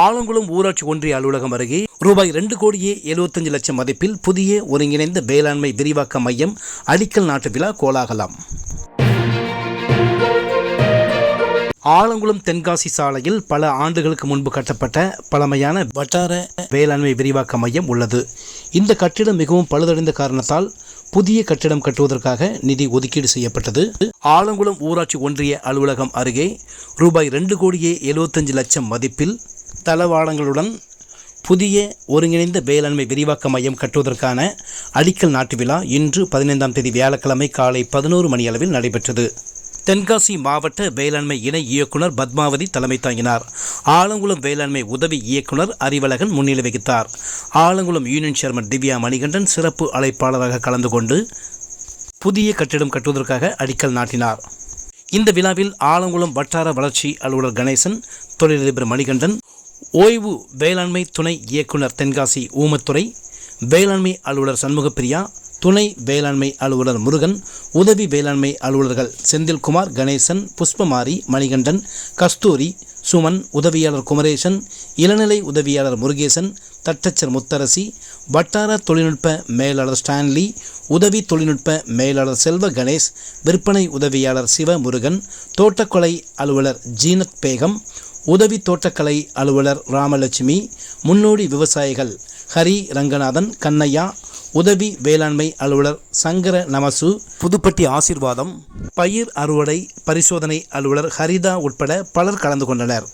ஆலங்குளம் ஊராட்சி ஒன்றிய அலுவலகம் அருகே ரூபாய் ரெண்டு கோடியே எழுபத்தஞ்சு லட்சம் மதிப்பில் புதிய ஒருங்கிணைந்த வேளாண்மை விரிவாக்க மையம் அடிக்கல் நாட்டு விழா கோலாகலம். ஆலங்குளம் தென்காசி சாலையில் பல ஆண்டுகளுக்கு முன்பு கட்டப்பட்ட பழமையான வட்டார வேளாண்மை விரிவாக்க மையம் உள்ளது. இந்த கட்டிடம் மிகவும் பழுதடைந்த காரணத்தால் புதிய கட்டிடம் கட்டுவதற்காக நிதி ஒதுக்கீடு செய்யப்பட்டது. ஆலங்குளம் ஊராட்சி ஒன்றிய அலுவலகம் அருகே ரூபாய் ரெண்டு கோடியே எழுபத்தஞ்சு லட்சம் மதிப்பில் தளவாடங்களுடன் புதிய ஒருங்கிணைந்த வேளாண்மை விரிவாக்க மையம் கட்டுவதற்கான அடிக்கல் நாட்டு விழா இன்று பதினைந்தாம் தேதி வியாழக்கிழமை காலை பதினோரு மணி அளவில் நடைபெற்றது. தென்காசி மாவட்ட வேளாண்மை இணை இயக்குனர் பத்மாவதி தலைமை தாங்கினார். ஆலங்குளம் வேளாண்மை உதவி இயக்குனர் அறிவழகன் முன்னிலை வகித்தார். ஆலங்குளம் யூனியன் சேர்மன் திவ்யா மணிகண்டன் சிறப்பு அழைப்பாளராக கலந்து கொண்டு புதிய கட்டிடம் கட்டுவதற்காக அடிக்கல் நாட்டினார். இந்த விழாவில் ஆலங்குளம் வட்டார வளர்ச்சி அலுவலர் கணேசன் தொழிலதிபர் மணிகண்டன் ஓய்வு வேளாண்மை துணை இயக்குனர் தென்காசி ஊமத்துறை வேளாண்மை அலுவலர் சண்முகப்பிரியா துணை வேளாண்மை அலுவலர் முருகன் உதவி வேளாண்மை அலுவலர்கள் செந்தில்குமார் கணேசன் புஷ்பமாரி மணிகண்டன் கஸ்தூரி சுமன் உதவியாளர் குமரேசன் இளநிலை உதவியாளர் முருகேசன் தட்டச்சர் முத்தரசி வட்டார தொழில்நுட்ப மேலாளர் ஸ்டான்லி உதவி தொழில்நுட்ப மேலாளர் செல்வ கணேஷ் விற்பனை உதவியாளர் சிவமுருகன் தோட்டக்கொலை அலுவலர் ஜீனத் பேகம் உதவி தோட்டக்கலை அலுவலர் ராமலட்சுமி முன்னோடி விவசாயிகள் ஹரி ரங்கநாதன் கண்ணையா உதவி வேளாண்மை அலுவலர் சங்கர நமசு புதுப்பட்டி ஆசீர்வாதம் பயிர் அறுவடை பரிசோதனை அலுவலர் ஹரிதா உட்பட பலர் கலந்து கொண்டனர்.